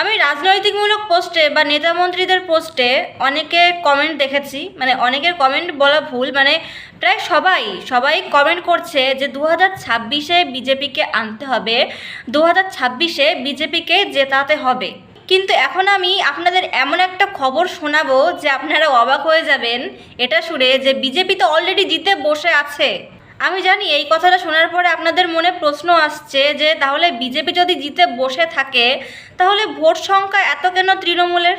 আমি রাজনৈতিকমূলক পোস্টে বা নেতা মন্ত্রীদের পোস্টে অনেকে কমেন্ট দেখেছি মানে অনেকের কমেন্ট বলা ভুল মানে প্রায় সবাই সবাই কমেন্ট করছে যে দু হাজার ছাব্বিশে বিজেপিকে আনতে হবে দু হাজার ছাব্বিশে বিজেপিকে জেতাতে হবে। কিন্তু এখন আমি আপনাদের এমন একটা খবর শোনাবো যে আপনারা অবাক হয়ে যাবেন, এটা শুনে যে বিজেপি তো অলরেডি জিতে বসে আছে। আমি জানি এই কথাটা শোনার পরে আপনাদের মনে প্রশ্ন আসছে যে তাহলে বিজেপি যদি জিতে বসে থাকে, তাহলে ভোট সংখ্যা এত কেন তৃণমূলের?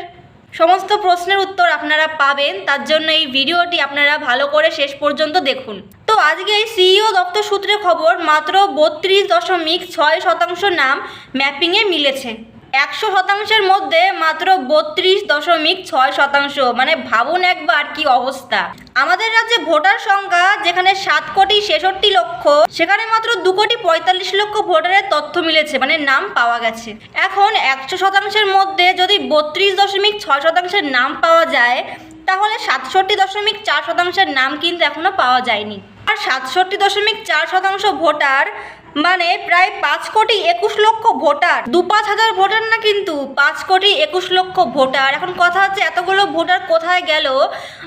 সমস্ত প্রশ্নের উত্তর আপনারা পাবেন, তার জন্য এই ভিডিওটি আপনারা ভালো করে শেষ পর্যন্ত দেখুন। তো আজকে এই সিইও দপ্তর সূত্রে খবর, মাত্র বত্রিশ দশমিক ছয় শতাংশ নাম ম্যাপিংয়ে মিলেছে। একশো শতাংশের মধ্যে মাত্র বত্রিশ দশমিক ছয় শতাংশ। মানে ভাবুন একবার কি অবস্থা। আমাদের রাজ্যে ভোটার সংখ্যা যেখানে সাত কোটি ছেষট্টি লক্ষ, সেখানে মাত্র দু কোটি পঁয়তাল্লিশ লক্ষ ভোটারের তথ্য মিলেছে মানে নাম পাওয়া গেছে। এখন একশো শতাংশের মধ্যে যদি বত্রিশ দশমিক ছয় শতাংশের নাম পাওয়া যায়, তাহলে সাতষট্টি দশমিক চার শতাংশের নাম কিন্তু এখনও পাওয়া যায়নি। আর সাতষট্টি দশমিক চার শতাংশ ভোটার মানে প্রায় পাঁচ কোটি একুশ লক্ষ ভোটার। দু পাঁচ হাজার ভোটার না কিন্তু পাঁচ কোটি একুশ লক্ষ ভোটার। এখন কথা হচ্ছে এতগুলো ভোটার কোথায় গেল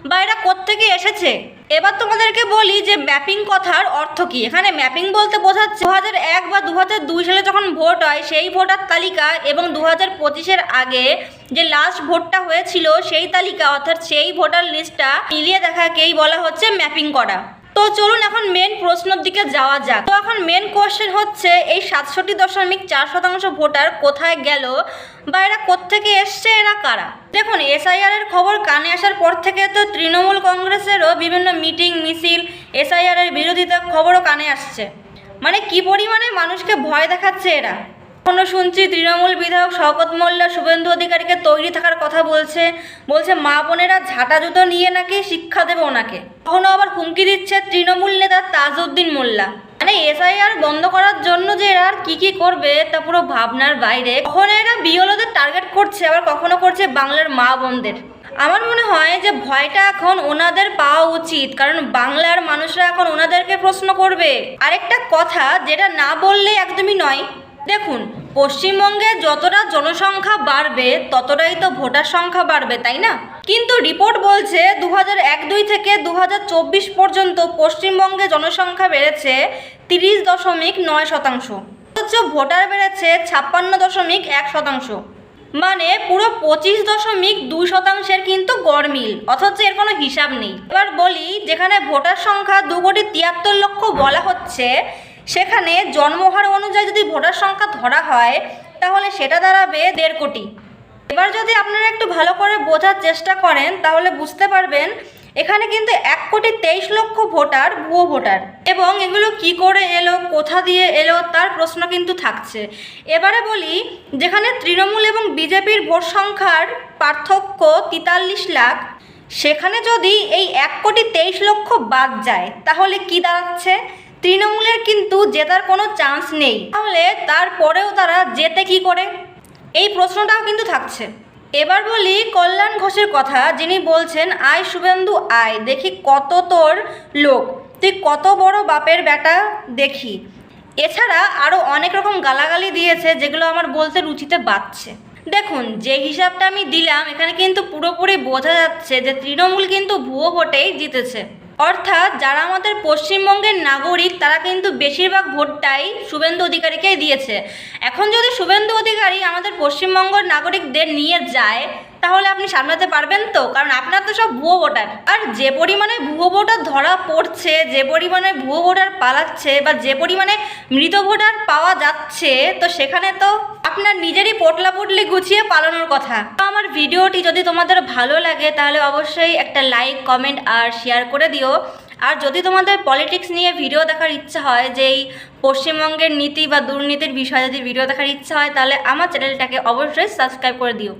বা এরা কোত্থেকে এসেছে? এবার তোমাদেরকে বলি যে ম্যাপিং কথার অর্থ কি। এখানে ম্যাপিং বলতে বোঝাচ্ছে দু হাজার এক বা দু হাজার দুই সালে যখন ভোট হয়, সেই ভোটার তালিকা এবং দু হাজার পঁচিশের আগে যে লাস্ট ভোটটা হয়েছিল, সেই তালিকা, অর্থাৎ সেই ভোটার লিস্টটা মিলিয়ে দেখাকেই বলা হচ্ছে ম্যাপিং করা। তো চলুন এখন মেন প্রশ্নের দিকে যাওয়া যাক। তো এখন মেন কোশ্চেন হচ্ছে, এই সাতষট্টি দশমিক চার শতাংশ ভোটার কোথায় গেল বা এরা কোত্থেকে এসছে, এরা কারা? দেখুন এসআইআর এর খবর কানে আসার পর থেকে তো তৃণমূল কংগ্রেসেরও বিভিন্ন মিটিং, মিছিল এসআইআর এর বিরোধিতার খবরও কানে আসছে। মানে কি পরিমাণে মানুষকে ভয় দেখাচ্ছে এরা? এখনও শুনছি তৃণমূল বিধায়ক শওকত মোল্লা শুভেন্দু অধিকারীকে তৈরি থাকার কথা বলছে। বলছে, মা বোনেরা ঝাঁটা জুতো নিয়ে নাকি শিক্ষা দেবে ওনাকে। কখনো আবার হুমকি দিচ্ছে তৃণমূল নেতা তাজউদ্দিন মোল্লা। মানে এসআইআর বন্ধ করার জন্য যে এরা আর কি কি করবে তা পুরো ভাবনার বাইরে। কখনো এরা বিওলোদের টার্গেট করছে, আবার কখনো করছে বাংলার মা বোনদের। আমার মনে হয় যে ভয়টা এখন ওনাদের পাওয়া উচিত, কারণ বাংলার মানুষরা এখন ওনাদেরকে প্রশ্ন করবে। আরেকটা কথা, যেটা না বললে একদমই নয় দেখুন, পশ্চিমবঙ্গে যতটা জনসংখ্যা বাড়বে, ততটাই তো ভোটার সংখ্যা বাড়বে, তাই না? কিন্তু রিপোর্ট বলছে দু এক দুই থেকে দু হাজার চব্বিশ পর্যন্ত পশ্চিমবঙ্গে জনসংখ্যা বেড়েছে তিরিশ দশমিক নয় শতাংশ। অথচ ভোটার বেড়েছে ছাপ্পান্ন দশমিক এক শতাংশ। মানে পুরো পঁচিশ দশমিক দুই শতাংশের কিন্তু গড়মিল, অথচ এর কোনো হিসাব নেই। এবার বলি, যেখানে ভোটার সংখ্যা দু কোটি তিয়াত্তর লক্ষ বলা হচ্ছে সেখানে জন্মহার অনুযায়ী যদি ভোটার সংখ্যা ধরা হয়, তাহলে সেটা দাঁড়াবে দেড় কোটি। এবার যদি আপনারা একটু ভালো করে বোঝার চেষ্টা করেন, তাহলে বুঝতে পারবেন এখানে কিন্তু এক কোটি তেইশ লক্ষ ভোটার ভুয়ো ভোটার। এবং এগুলো কি করে এলো, কোথা দিয়ে এলো, তার প্রশ্ন কিন্তু থাকছে। এবারে বলি, যেখানে তৃণমূল এবং বিজেপির ভোট সংখ্যার পার্থক্য তেতাল্লিশ লাখ, সেখানে যদি এই এক কোটি তেইশ লক্ষ বাদ যায়, তাহলে কি দাঁড়াচ্ছে? তৃণমূলের কিন্তু জেতার কোনো চান্স নেই। তাহলে তারপরেও তারা জেতে কি করে? এই প্রশ্নটাও কিন্তু থাকছে। এবার বলি কল্যাণ ঘোষের কথা, যিনি বলছেন, আয় শুভেন্দু, আয়, দেখি কত তোর লোক। তুই কত বড় বাপের বেটা দেখি। এছাড়া আরও অনেক রকম গালাগালি দিয়েছে, যেগুলো আমার বলতে রুচিতে বাড়ছে দেখুন, যে হিসাবটা আমি দিলাম, এখানে কিন্তু পুরোপুরি বোঝা যাচ্ছে যে তৃণমূল কিন্তু ভুয়ো ভোটেই জিতেছে। অর্থাৎ যারা আমাদের পশ্চিমবঙ্গের নাগরিক, তারা কিন্তু বেশিরভাগ ভোটটাই শুভেন্দু অধিকারীকেই দিয়েছে। এখন যদি শুভেন্দু অধিকারী আমাদের পশ্চিমবঙ্গের নাগরিকদের নিয়ে যায়, তাহলে আপনি সামলাতে পারবেন তো? কারণ আপনার তো সব ভুয়ো ভোটার। আর যে পরিমাণে ভুয়ো ভোটার ধরা পড়ছে, যে পরিমাণে ভুয়ো ভোটার পালাচ্ছে বা যে পরিমাণে মৃত ভোটার পাওয়া যাচ্ছে, তো সেখানে তো আপনার নিজেরই পোটলা পুটলি গুছিয়ে পালানোর কথা। আমার ভিডিওটি যদি তোমাদের ভালো লাগে, তাহলে অবশ্যই একটা লাইক কমেন্ট আর শেয়ার করে দিও। আর যদি তোমাদের পলিটিক্স নিয়ে ভিডিও দেখার ইচ্ছা হয় যে এই পশ্চিমবঙ্গের নীতি বা দুর্নীতির বিষয়ে যদি ভিডিও দেখার ইচ্ছা হয়, তাহলে আমার চ্যানেলটাকে অবশ্যই সাবস্ক্রাইব করে দিও।